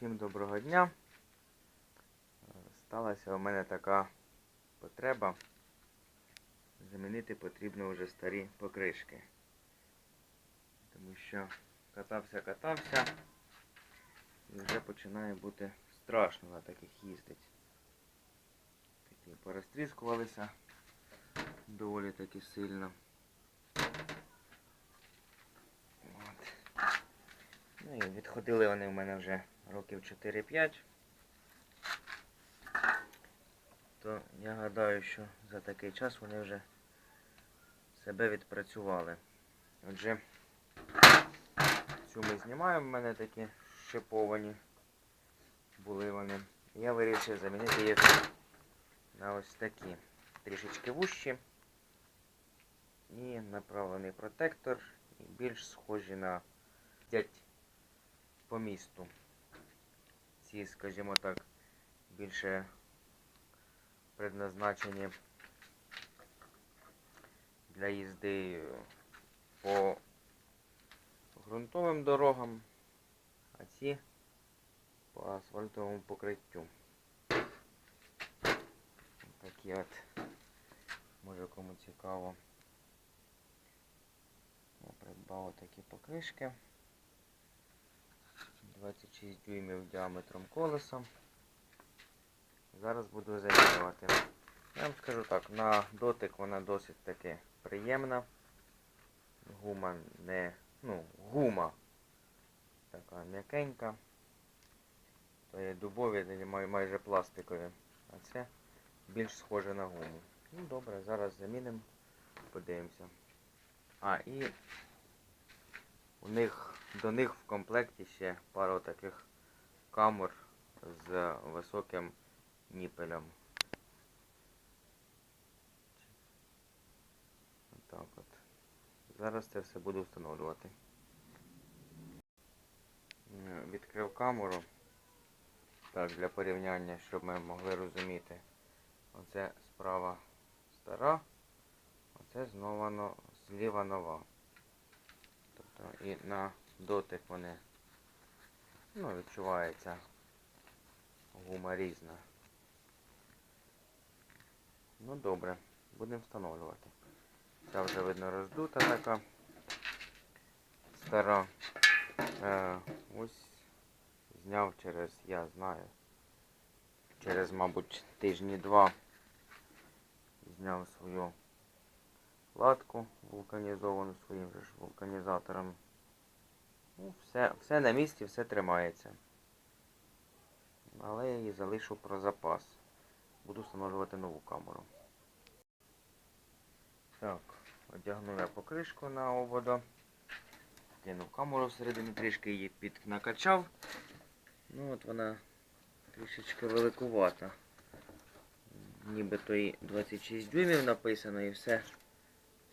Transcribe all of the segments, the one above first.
Всім доброго дня. Е, Сталася у мене така потреба. Замінити потрібно вже старі покришки. Тому що катався, катався і вже починає бути страшно на таких їздити. Такі порозтріскувалися доволі таки сильно. Ну і відходили вони в мене вже років 4-5. То я гадаю, що за такий час вони вже себе відпрацювали. Отже, цю ми знімаємо, в мене такі шиповані були вони. Я вирішив замінити їх на ось такі трішечки вущі. І направлений протектор, і більш схожі на дядь по місту. Ці, скажімо так, більше предназначені для їзди по ґрунтовим дорогам, а ці по асфальтовому покриттю. Такі от, може кому цікаво. Я придбав такі покришки. 26 дюймів діаметром колеса. Зараз буду замінювати. Я вам скажу так, на дотик вона досить таки приємна. Гума не, ну, гума така м'якенька. То є дубові, май- майже пластикові. А це більш схоже на гуму. Ну добре, зараз замінимо, подивимося. А, і у них, до них в комплекті ще пару таких камер з високим ніпелем. Так от. Зараз це все буду встановлювати. Відкрив камеру. Так, для порівняння, щоб ми могли розуміти. Оце справа стара, оце знову но- зліва нова. Тобто і на дотик вони ну, відчувається гума різна. Ну добре, будемо встановлювати. Ця вже видно роздута така стара. Е, ось зняв через, я знаю, через, мабуть, тижні два зняв свою латку вулканізовану своїм же ж вулканізатором. Ну, все, все на місці, все тримається. Але я її залишу про запас. Буду встановлювати нову камеру. Так, одягнув я покришку на обода. Кинув камеру всередину, трішки її піднакачав. Ну от вона трішечки великувата. Нібито і 26 дюймів написано і все.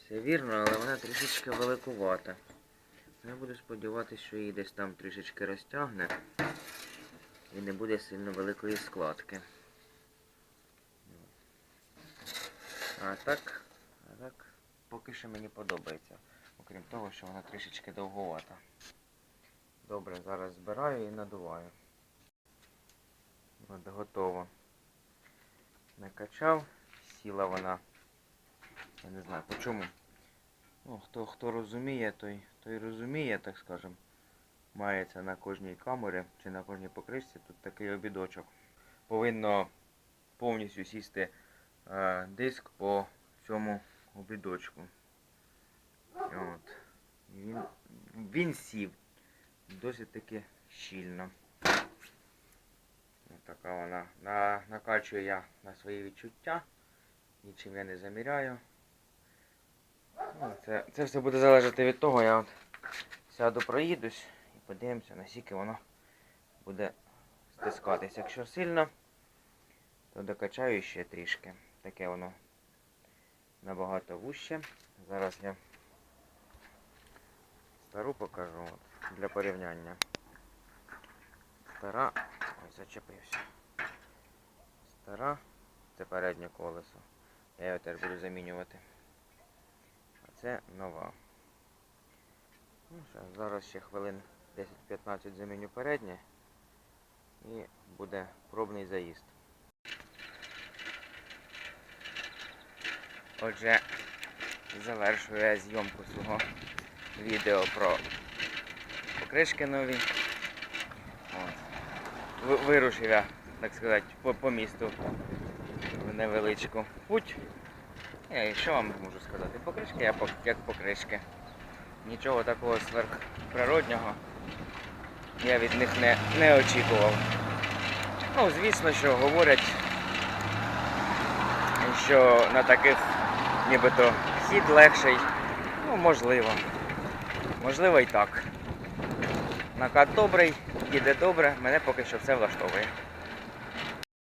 Все вірно, але вона трішечки великувата. Я буду сподіватися, що її десь там трішечки розтягне і не буде сильно великої складки. А так, а так, поки що мені подобається. Окрім того, що вона трішечки довговата. Добре, зараз збираю і надуваю. От готово. Накачав, сіла вона. Я не знаю по чому. Ну, хто, хто розуміє, той, той розуміє, так скажем. Мається на кожній камері чи на кожній покришці тут такий обідочок. Повинно повністю сісти е, диск по цьому обідочку. От. Він, він сів досить таки щільно. Така вона. На, накачую я на свої відчуття. Нічим я не заміряю. Ну, це, це все буде залежати від того, я от сяду, проїдусь і подивимося, наскільки воно буде стискатись. Якщо сильно, то докачаю ще трішки. Таке воно набагато вуще. Зараз я стару покажу от, для порівняння. Стара. Ой, зачепився. Стара. Це переднє колесо. Я його теж буду замінювати. Це нова. Ну, зараз ще хвилин 10-15 заміню переднє. і буде пробний заїзд. Отже, завершую я зйомку свого відео про покришки нові. Вирушив я, так сказати, по місту в невеличку путь. Я, і що вам можу сказати? Покришки я як покришки. Нічого такого сверхприроднього я від них не, не очікував. Ну, звісно, що говорять, що на таких нібито хід легший. Ну, можливо. Можливо і так. Накат добрий, їде добре, мене поки що все влаштовує.